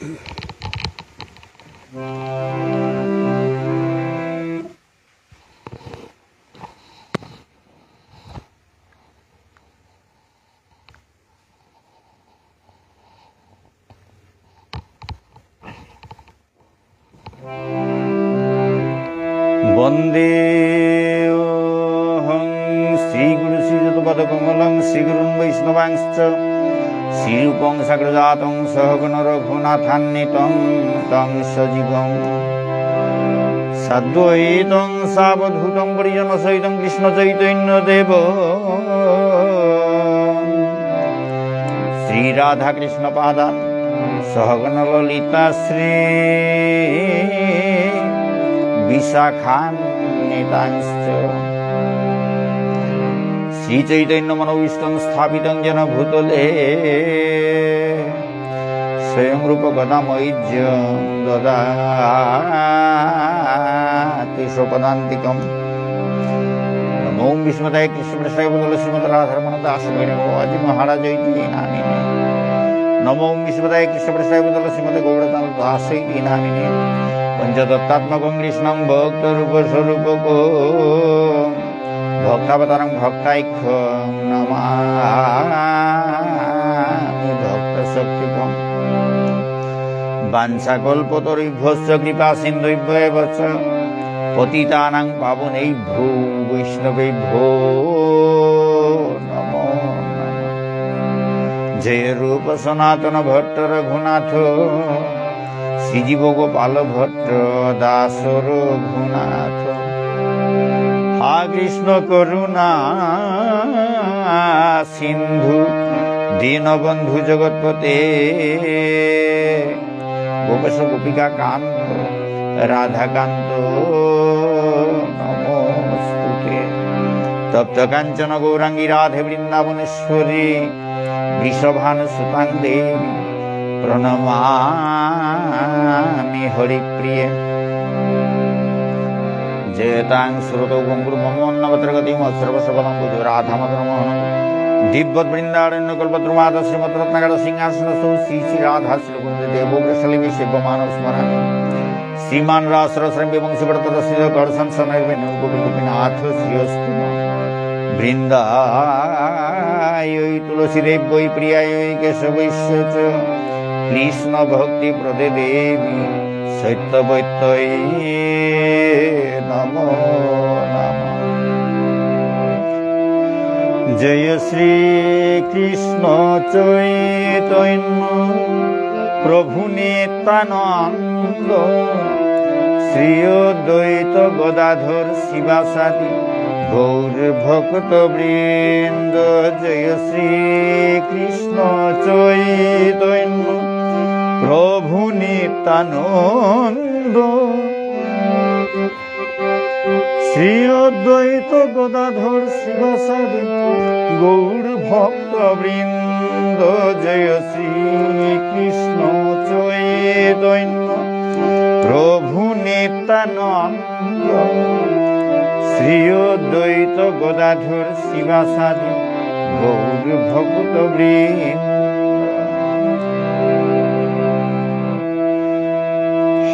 वन्देहं श्रीगुरुश्रीजतपदकमलं श्रीगुरुन् वैष्णवांश्च শ্রীরূপং সাগ্রজাতং সহগণ রঘুনাথান্বিতং তং সজীবং। সাদ্বৈতং সাবধূতং পরিজন সহিতং কৃষ্ণ চৈতন্য দেব শ্রীরাধা কৃষ্ণ পাদা সহগণ ললিতা শ্রী বিশাখান নিতাংশ্চ শ্রীচৈতন্য মনোবিষ্টং স্থাপিতং যেন ভূতলে স্বয়ং রূপ গদামৈর্য দদাতি স্বপদান্তিকম নমো বিষ্ণুদায় কৃষ্ণপ্রসায় বদল শ্রীমদ রাধারমণ দাস আজি মহারাজ নমো বিষ্ণুদায় কৃষ্ণপ্রসায় বদল শ্রীমদ গৌরদান দাস পঞ্চদত্তাত্মকং কৃষ্ণং ভক্তরূপস্বরূপকো ভক্তাবতারং ভক্তাইক্ষ নমামি ভক্তশক্তিকম বাঞ্ছাকল্পতরুভ্যশ্চ কৃপা সিন্ধুভ্যেব পতিতানাং পাবনৈভ্যো বৈষ্ণবেভ্যো নমো জয় রূপ সনাতন ভট্ট রঘুনাথ শ্রীজীব গোপাল ভট্ট দাস রঘুনাথ কৃষ্ণ করুণা, সিন্ধু, দীনবন্ধু জগৎপতে গোপেশ গোপিকা কান্ত রাধাকান্ত নমস্তুতে। তপ্ত কাঞ্চন গৌরাঙ্গী রাধে বৃন্দাবনেশ্বরী, বৃষভানু সুতাং দেবী, প্রণমামি হরিপ্রিয়ে। জয়তাং শ্রুতৌ গঙ্গুর মমোন্নবত্রগতি সর্বসর্বদম বুঝ রাধামদন মোহন দিব্যত বৃন্দারণ্য কল্পদ্রুমাদ শ্রীমদ রত্নগর সিংহাসন সৌ শ্রী শ্রী রাধা শ্রীকুঞ্জ দেব বৃষলিবি শিবমান স্মরণ। শ্রীমান রাসরশ্রম বংশীব্রত রসিদ কর্ষণ সনৈর্বেন গোপীনাথ শ্রীয়স্তু বৃন্দায় তুলসী দেব বৈ প্রিয়ায় কেশবৈশ্য কৃষ্ণ ভক্তি প্রদে দেবী সত্যবৈত্যই নম জয় শ্রী কৃষ্ণ চৈতন্য প্রভু নিত্যানন্দ শ্রী দ্বৈত গদাধর শিবাসাদি গৌর ভক্ত বৃন্দ জয় শ্রী কৃষ্ণ চৈতন্য প্রভু নিত্যানন্দ শ্রী অদ্বৈত গদাধর শিবাসাদি গৌর ভক্ত বৃন্দ জয় শ্রী কৃষ্ণ চৈতন্য, প্রভু নিত্যানন্দ। শ্রী অদ্বৈত গদাধর শিবাসাদি গৌর ভক্ত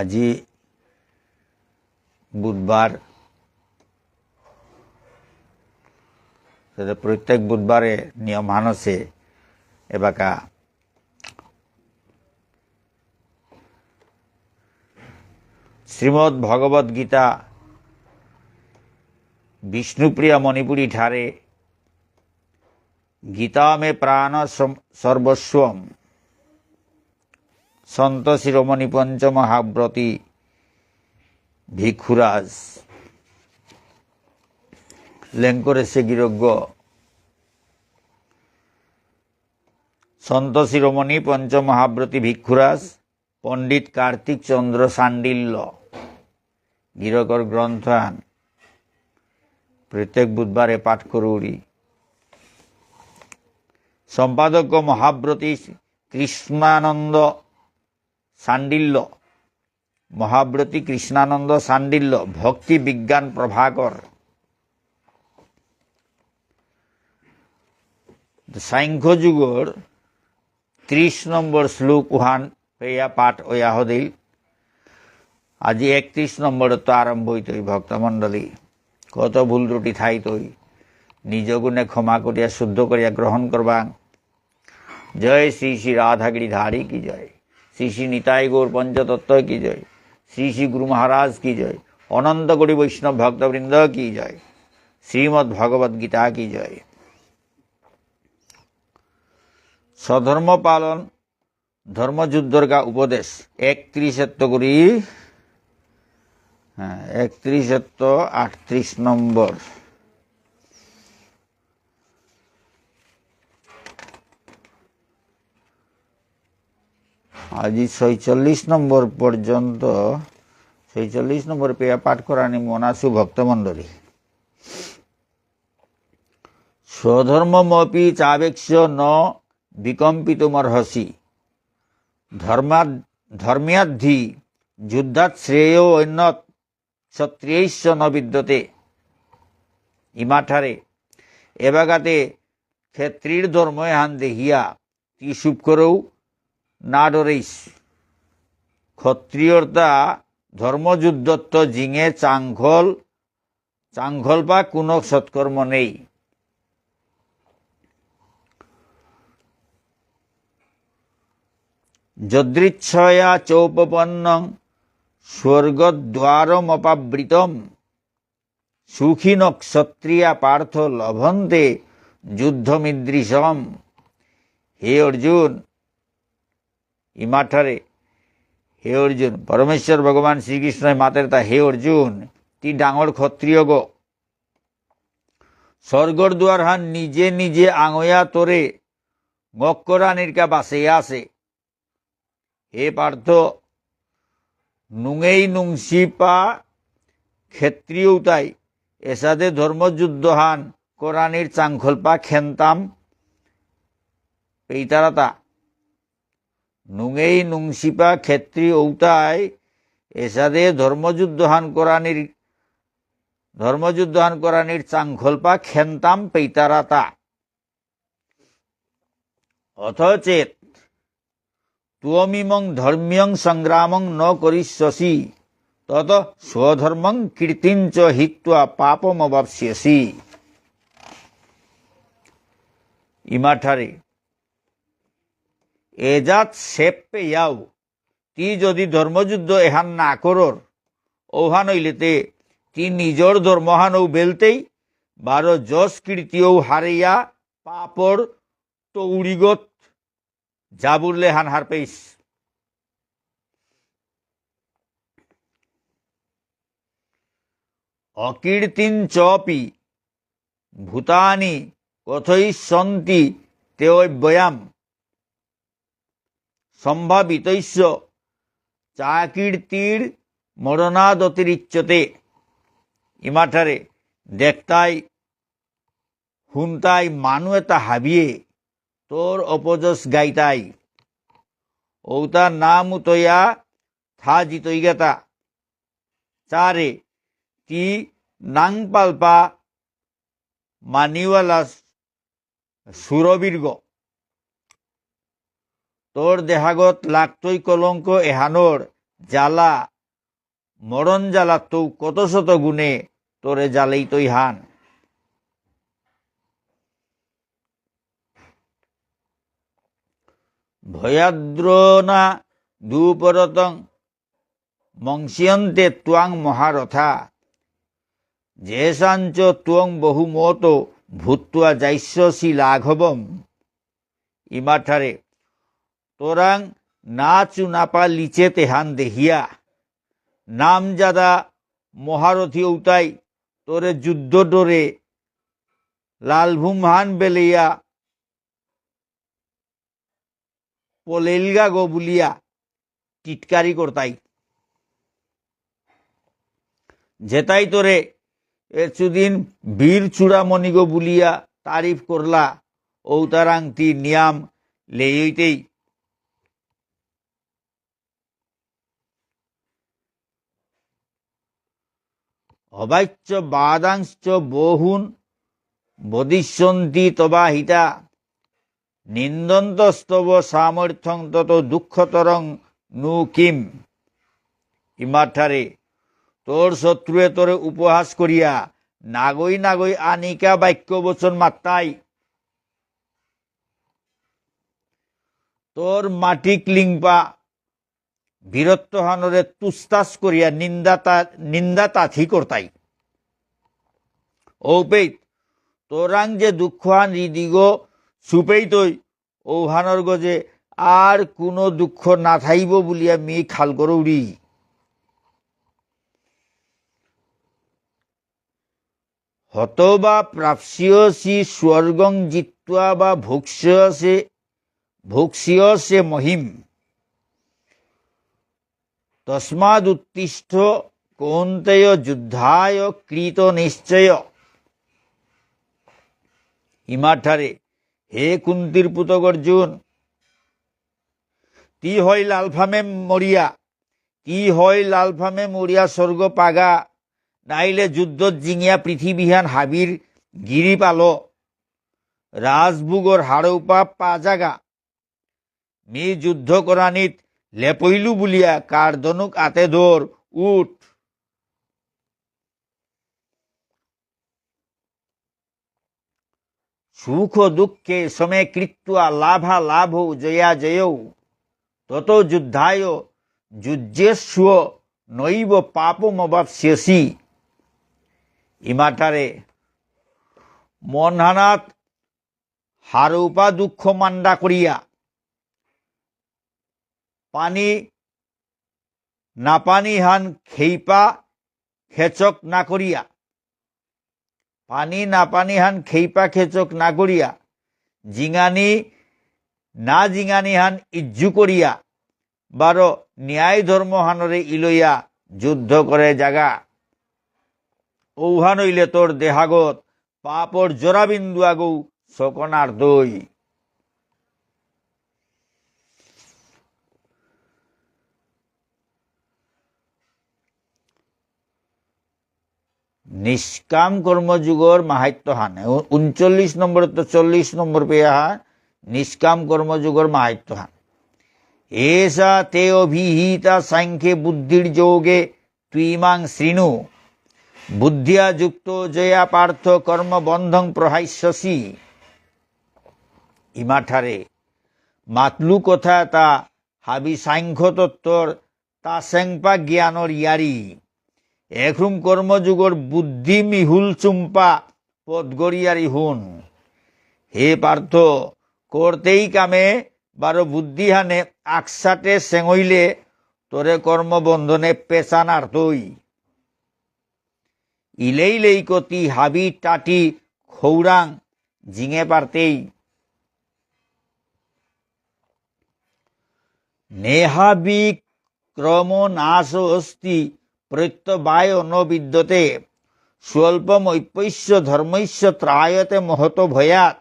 আজি বুধবার প্রত্যেক বুধবারে নিয়ম মানসে এবাকা শ্রীমদ্ ভগবদ গীতা বিষ্ণুপ্রিয়া মণিপুরী ঠারে গীতা মে প্রাণ সর্বস্বম। সন্ত শিরোমণি পঞ্চমহাব্রতী ভিক্ষুরাজ লেঙ্করে সে গিরজ্ঞ সন্ত শিরোমণি পঞ্চমহাব্রতী ভিক্ষুরাজ, পণ্ডিত কার্তিক চন্দ্র সান্ডিল্য গিরকর গ্রন্থান প্রত্যেক বুধবারে পাঠ করুড়ি। সম্পাদক মহাব্রতী কৃষ্ণানন্দ সান্ডিল্য, মহাব্রতী কৃষ্ণানন্দ সান্ডিল্য, ভক্তি বিজ্ঞান প্রভাকর। সাংখ্য যুগর ত্রিশ নম্বর শ্লোক উহান পেয়া পাঠ ওয়া হদিল আজি একত্রিশ নম্বর তো আরম্ভ হইতই, ভক্তমণ্ডলী। কত ভুল ত্রুটি থাইতই। নিজ গুণে ক্ষমা করিয়া, শুদ্ধ করিয়া গ্রহণ করবা। জয় শ্রী শ্রী রাধাগিরি, ধারী কি জয়। শ্রী শ্রী নিতাই গৌর পঞ্চতত্ত্ব কি জয়? শ্রী শ্রী গুরু মহারাজ কি জয়? অনন্ত কোটি বৈষ্ণব ভক্তবৃন্দ কি জয়? শ্রীমদ্ ভগবদ গীতা কি জয়? স্বধর্ম পালন ধর্মযুদ্ধর গা উপদেশ, একত্রিশত্ব করি। হ্যাঁ একত্রিশত্ব আটত্রিশ নম্বর। আজি ছয়চল্লিশ নম্বর পর্যন্ত, ছয়চল্লিশ নম্বর পেয়া পাঠ করানি মনাসু ভক্তমণ্ডলী স্বধর্মমপি চাবেক্ষ ন বিকম্পিতুমর্হসি ধর্মা ধর্ম্যাদ্ধি যুদ্ধাৎ শ্রেয় অন্যত ক্ষত্রিয়ৈশ্য ন বিদ্যতে। ইমাঠারে, এবাগাতে ক্ষেত্রীর ধর্ম হান দেহিয়া তি সুপ করেও না ডরেইস ক্ষত্রিয়তা, ধর্মযুদ্ধত্ব, জিঙে চাংঘল চাংঘল বা কোনো সৎকর্ম নেই। যদৃচ্ছয়া চৌপপন্ন স্বর্গদ্বারমপাবৃতম। সুখিন ক্ষত্রিয়া পার্থ লভন্তে যুদ্ধমিদৃশম। হে অর্জুন ইমাঠারে। হে অর্জুন, পরমেশ্বর ভগবান শ্রীকৃষ্ণ মাতের তা, হে অর্জুন, তি ডাঙর ক্ষত্রিয় গো। স্বর্গর দুয়ার হান নিজে নিজে আঙয়া তোরে মক্করা নির্কা বাসে আসে। হে পার্থ, নুঙেই নুংসিপা ক্ষেত্রিয়তাই এসাদে ধর্মযুদ্ধ হান কোরআনির চাংখলপা খেনতাম পেইতারাতা নুঙেই নুংসিপা ক্ষেত্রী ঔতাই এসাদে ধর্মযুদ্ধহান কোরআনির ধর্মযুদ্ধহান কোরআনির চাংখলপা খেনতাম পেইতারাতা। অথচেত তুয়মিমং ধর্মীয়ং সংগ্রামং ন করিষ্যসি, তত স্বধর্মং কীর্তিঞ্চ হিত্বা পাপমবাপ্স্যসি। ইমাঠারে এজাত সেপে ইয়াও, তি যদি ধর্মযুদ্ধ এহান না করর ওহান হইলেতে তি নিজর ধর্মহানও বেলতেই বারো যশ কীর্তিও হারিয়া পাপর তৌড়িগত জাবুরলে হান হার পেইস অকীর্তিন চপি, ভূতানি কথৈসন্তি তেয়ব্যয়াম সম্ভাবিতৈস্য। চাকীর্তির মরণাদতিরিচ্যতে ইমাঠারে দেখতাই, হুনতাই মানু এটা হাবিয়ে, তোর অপযশ গাইতাই। ঔতা নাম উতয়া থা জিতই গেতা। চারে তি নাং পালপা মানিওয়ালা সুরবীর্গ। তোর দেহাগত লাগতই কলঙ্ক এহানোর জ্বালা। মরণ জ্বালা তো কত শত গুণে তোরে জ্বালেই তৈ হান। ভয়াদ্রনা দুপরতং মংসিয়ন্তে ত্বাং মহারথা জেসাঞ্চ ত্বং বহুমত ভূত্বা যাইস্যসি লাঘবম ইমাঠারে তোরাং নাচু নাপা লিচে তেহান দেহিয়া। নাম যাদা মহারথী উতাই তোরে যুদ্ধ ডোরে লালভুম হান বেলেইয়া পলেলগা গো বুলিয়া টিটকারি করতাই। যেতাই তোরে এচুদিন বীর চূড়ামণি গো বুলিয়া তারিফ করলা ঔতারাংতি নিয়াম লেইতেই অবাচ্য বাদাংশ্চ বহুন বদিষ্যন্তি তবা হিতা। নিন্দন্তস্তব সামর্থ্যং তত দুঃখতরং নু কিম। ইমাঠারে, তোর শত্রুয়ে তোরে উপহাস করিয়া নাগই নাগই আনিকা বাক্য বচন মাত্তাই। তোর মাটিক লিংপা বীরত্ব হানরে তুস্তাস করিয়া নিন্দাতা নিন্দা তাথি করতাই। ঔপেই তোরাং যে দুঃখান হৃদিগ সুপেই তৈ ঔহানর গজে আর কোনো দুঃখ না থাইব বলিয়া মি খাল করৌরি হত বা প্রাপ্স্যসি স্বর্গং জিত্বা বা ভোক্ষ্যসে ভোক্ষ্যসে মহিম। তস্মাদুত্তিষ্ঠ কৌন্তেয় যুদ্ধায় কৃত নিশ্চয়। ইমাঠারে, হে কুন্তির পুতক অর্জুন তি হয় লালফামে মরিয়া? কি হয় লালফামে মরিয়া স্বর্গ পাগা? নাইলে যুদ্ধত জিঙিয়া পৃথিবীহান হাবির গিরি পাল। রাজভুগর হাড়ৌপা পা জাগা মি যুদ্ধ করানিত লেপইলু বুলিয়া কার দনুক আতে ধর উঠ। সুখ দুঃখে সমে কৃত্বা লাভা লাভ জয়া জয়ৌ তত যুদ্ধায় যুজ্যেস্ব নৈব পাপমবাপ্স্যসি ইমাটারে মনহানাত হারৌপা দুঃখ মান্ডা করিয়া পানি হান খেইপা, খেচক না করিয়া পানি, নাপানি হান খেইপা, খেচক না করিয়া জিঙানি, না জিঙানি হান ইজ্জু করিয়া বারো ন্যায় ধর্ম হানরে ইলইয়া যুদ্ধ করে জাগা। ঔহান হইলে তোর দেহাগত পাপর জোড়াবিন্দু আগৌ সকনার দই নিষ্কাম কর্মযুগর মাহাত্য হান। উনচল্লিশ নম্বর তো চল্লিশ নম্বর পেয়ে হান নিষ্কাম কর্মযুগর মাহাত্য হান। এসা তে অভিহিতা সাংখ্যে বুদ্ধির যোগে তুইমাং শৃণু বুদ্ধিয়া যুক্ত জয়া পার্থ কর্মবন্ধং প্রহাস্যসি ইমাঠারে মাতলু কথা তা হাবি সাংখ্য তত্ত্বর তা সেংপা জ্ঞানর ইয়ারি এখরুম কর্মযুগর বুদ্ধি মিহুল চুম্পা পদগরিয়ারি হুন। হে পার্থ, করতেই কামে বারো বুদ্ধিহানে আকসাটে সেঙইলে তোরে কর্মবন্ধনে পেশানার তৈ ইলেই কতি হাবি টাটি খৌরাং জিঙে পারতেই। নেহাবি ক্রম নাশ অস্তি প্রত্যবায় ন বিদ্যতে। স্বল্পম ঐপৈশ্য ধর্মৈশ্য ত্রায়তে মহত ভয়াত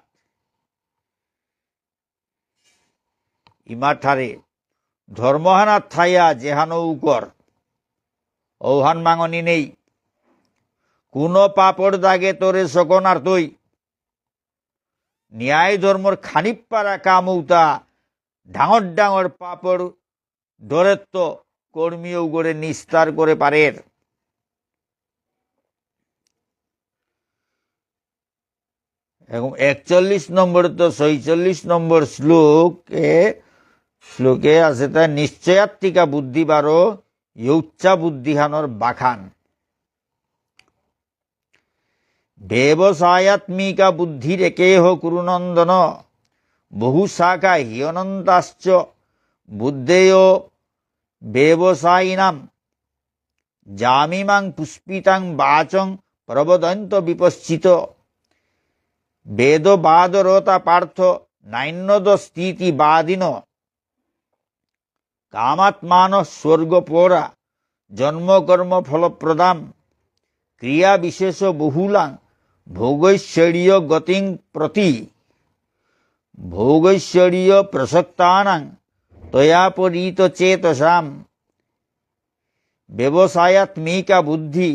ইমাঠারে ধর্মহানাত থাইয়া যেহানো উকর ঔহান মাঙনি নেই। কোন পাপড় দাগে তোরে সকনার তৈ। ন্যায় ধর্মর খানিপারা কামৌতা ডাঙর ডাঙর পাপড় দরেত্ব। কর্মীও করে নিস্তার করে পারের। এবং একচল্লিশ নম্বর তো ছয়চল্লিশ নম্বর শ্লোকে শ্লোকে আছে তা নিশ্চয়াত্মিকা বুদ্ধি বারো ইউচ্চা বুদ্ধিহানর বাখান। ব্যবসায়াত্মিকা বুদ্ধি রেকেহ কুরুনন্দন বহু শাখা হিয়নন্তাশ্চ, বুদ্ধেয় ব্যবসায়িনাম জামিমাং পুষ্পিতাং বাচং প্রবদন্ত বিপশ্চিত। বেদবাদরতা পার্থ নাইন্যদ স্থিতি বাদিন। কামাত্মান স্বর্গপরা, জন্মকর্ম ফলপ্রদাম। ক্রিয়া বিশেষ বহুলাং, ভোগৈশ্বর্য গতিং প্রতি। ভোগৈশ্বর্য প্রসক্তানাং চেতসাম ব্যবসায়াত্মিকা বুদ্ধি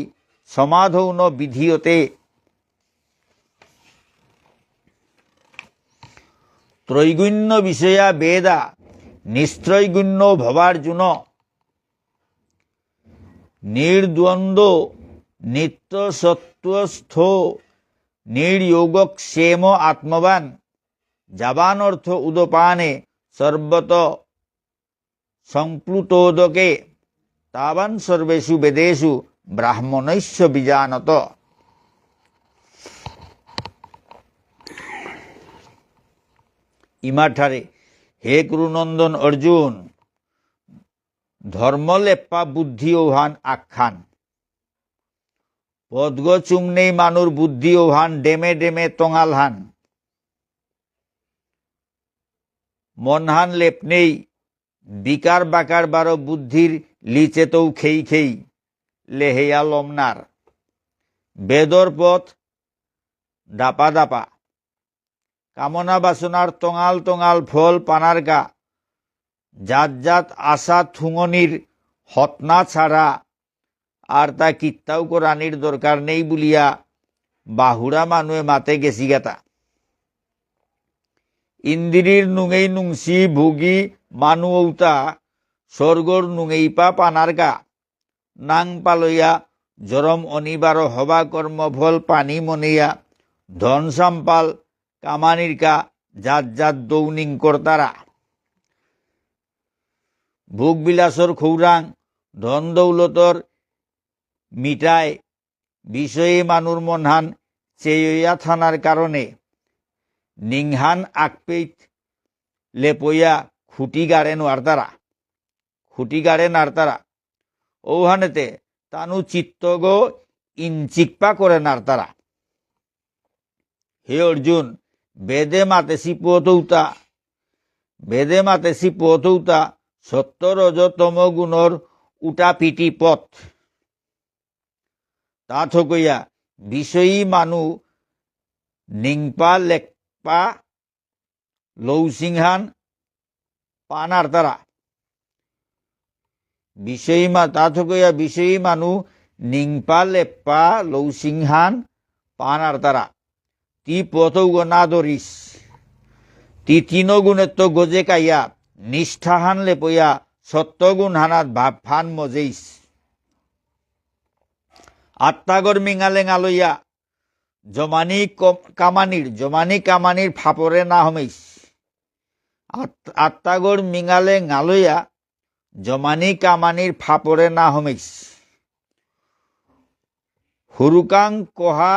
সমাধৌ ন বিধীয়তে। ত্রৈগুণ্য বিষয়া বেদা নিস্ত্রৈগুণ্য ভবার্জুন। নির্দ্বন্দ্ব নিত্য সত্ত্বস্থ নির্যোগক্ষেম আত্মবান। যাবান অর্থ উদপানে সর্বত সংপ্লুতোদকে তাবান সর্বেষু বেদেষু ব্রাহ্মণৈশ্য বিজানত। ইমাঠারে, হে কুরুনন্দন অর্জুন, ধর্মলেপ্পা বুদ্ধি ওহান আখ্যান। পদ্গ চুংনেই মানুর বুদ্ধি ওহান ডেমে ডেমে তঙাল হান মনহান লেপনেই বিকার বাকার বারো বুদ্ধির লিচেতৌ খেই খেই, লেহেয়া লমনার। বেদর পথ দাপা দাপা কামনা বাসনার তঙাল তঙাল ফল পানার গা। জাত জাত আশা থুঙনির হতনা ছাড়া, আর তা কিত্তাও করানির দরকার নেই বলিয়া বাহুড়া মানুয়ে মাতে গেছি গেতা। ইন্দিরির নুঙেই নুংসি ভুগি মানু ঔতা স্বর্গর নুঙেই পা পানার গা নাং পালইয়া জরম অনিবার হবা কর্মফল পানি মনিয়া। ধন সাম্পাল কামানির কা জাত জাত দৌনিং কর্তারা ভোগ বিলাসর খৌরাং ধন দৌলতর মিটায় বিষয়ে মানুর মনহান চেয়া থানার কারণে নিংহান আকপেইত লেপইয়া খুঁটি গাড়েন তারা খুঁটি গাড়েন আর তারা ঔহানেতে তানু চিত্তগ ইনচিকপা করেন আর তারা হে অর্জুন, বেদে মাতেসি পথৌতা বেদে মাতেসি পথৌতা সত্য রজতম গুণর উটা পিটি পথ। তা থকইয়া বিষয়ী মানু নিংপা লেকপা লৌসিংহান পানার তারা বিষয়ী মা তা থকইয়া বিষয়ী মানু নিংপা লেপ্পা লৌসিংহান পানার তারা তি পথৌ না দরিস তি তিন গুণের তো গজে কাইয়া নিষ্ঠাহান লেপইয়া সত্যগুণ হানাত ভাব ফান মজেইস। আত্মাগর মিঙালে গালইয়া জমানি কামানির জমানি কামানির ফাপরে না হমেইস। আত্মাগর মিঙালে গালইয়া জমানি কামানির ফাপরে না হমেইস হুরুকাং কহা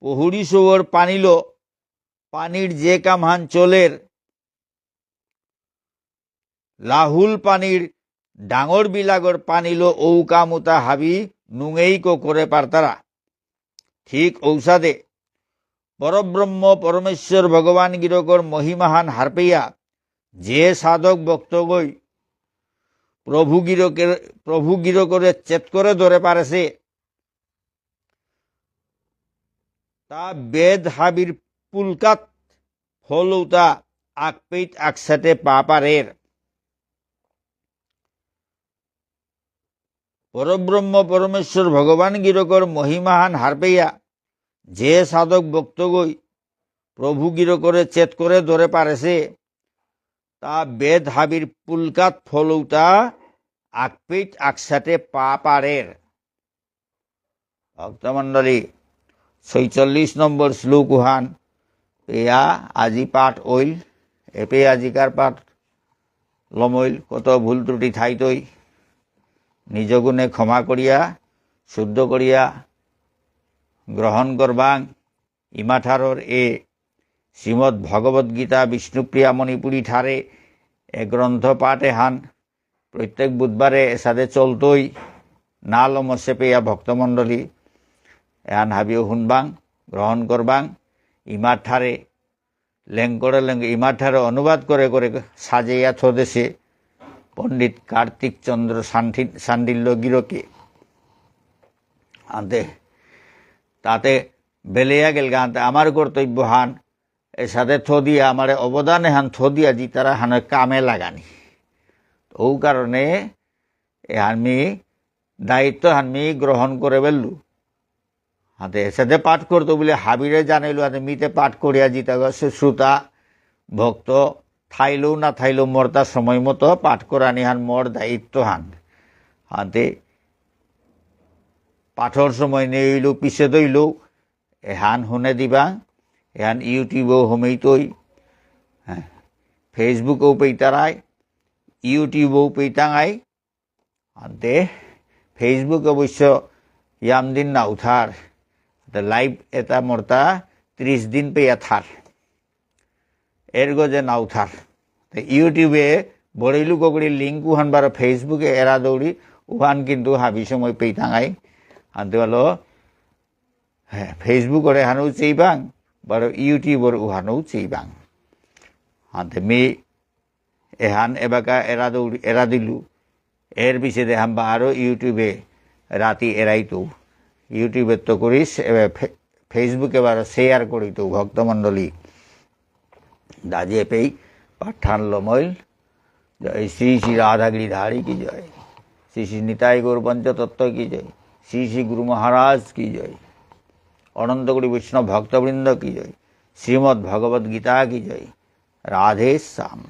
পহুরি সৌর পানিল, পানির যে কামহান চলের। লাহুল পানির ডাঙর বিলাগর পানিল ঔকামুতা হাবি নুঙেইকো করে পারতারা। ঠিক ঔষাদে। পরব্রহ্ম পরমেশ্বর ভগবান গিরকর মহিমাহান হারপেয়া যে সাধক বক্তগই প্রভু গিরকের প্রভু গিরকরে চেত করে ধরে পারেছে, তা বেদ হাবির পুলকাত ফলৌতা আকসাতে পা পারের পরব্রহ্ম পরমেশ্বর ভগবান গিরকর মহিমাহান হারপেয়া যে সাধক বক্তগই প্রভু গিরকরে চেত করে ধরে পারেছে তা বেদ হাবির পুলকাত ফলৌতা আকপিট আকসাতে পা পারের ভক্তমণ্ডলী ছয়চল্লিশ নম্বর শ্লোক উহান। এয়া আজি পাঠ ওইল এপে আজিকার পাঠ লমইল, কত ভুল ত্রুটি থাইতই নিজ গুণে ক্ষমা করিয়া, শুদ্ধ করিয়া গ্রহণ করবাং, ইমাঠারর এ শ্রীমদ্ ভগবদ গীতা বিষ্ণুপ্রিয়া মণিপুরী ঠারে এ গ্রন্থ পাঠ এহান প্রত্যেক বুধবারে এসাদে চলতই না লমসে পেয়া ভক্তমণ্ডলী। এহান হাবিও শুনবাং গ্রহণ করবাং ইমার ঠারে লেঙ্করে লেঙ্ক ইমার ঠারে অনুবাদ করে করে সাজাইয়া থদেছে পণ্ডিত কার্তিক চন্দ্র সান্ডি সান্ডিল্য গিরকে। আনতে, তাতে বেলেয়া গেল গানতে আমার কর্তব্য হান। এর সাথে থো দিয়া আমার অবদানে হান থো দিয়া জি তারা হান কামে লাগানি। ও কারণে আমি দায়িত্ব আমি গ্রহণ করে বেললু। হাতে সাথে পাঠ করতো বলে হাবিরে জানাইলো, হাতে মিতে পাঠ করিয়া জিতা গেছে শ্রোতা, ভক্ত থাইলেও না থাইলেও মোর তার সময় মতো পাঠ করানি হান মোর দায়িত্ব হান। হাতে পাঠর সময় নেইলেও পিছে দইলেও এহান শুনে দিবা এহান ইউটিউবেও সমেতই হ্যাঁ ফেসবুকেও পেইতারাই, ইউটিউবেও পেইতাঙাই। আনতে ফেসবুক অবশ্য ইয়াম দিন না উঠার লাইভ এটা মর্তা ত্রিশ দিন পেয়া থার। এর গজে না উঠার ইউটিউবে বড়িলু কগড়ি লিঙ্ক উহান বার ফেসবুকে এরা দৌড়ি উহান কিন্তু হাবি সময় পেইতাঙাই। আনতে হলো হ্যাঁ ফেসবুকরে হানও চেইবাং বার ইউটিউবর উহানও চেইবাং হাতে মে এহান এবাকা এরা দৌড়ি এরা দিলু এর পিছে দেখাম বা আরও ইউটিউবে রাতি এরাইতো ইউটিউবে তো করিস ফেসবুকে এবার শেয়ার করি তো ভক্তমণ্ডলী দাজে পেই পাঠান লমইল জয় শ্রী শ্রী রাধাগিরি ধারী কি জয় শ্রী শ্রী নিতাই গৌর পঞ্চতত্ত্ব কি জয় শ্রী শ্রী গুরু মহারাজ কি জয় অনন্তগুড়ি বৈষ্ণব ভক্তবৃন্দ কি জয়? শ্রীমদ্ ভগবদ্গীতা কি জয়? রাধে শ্যাম।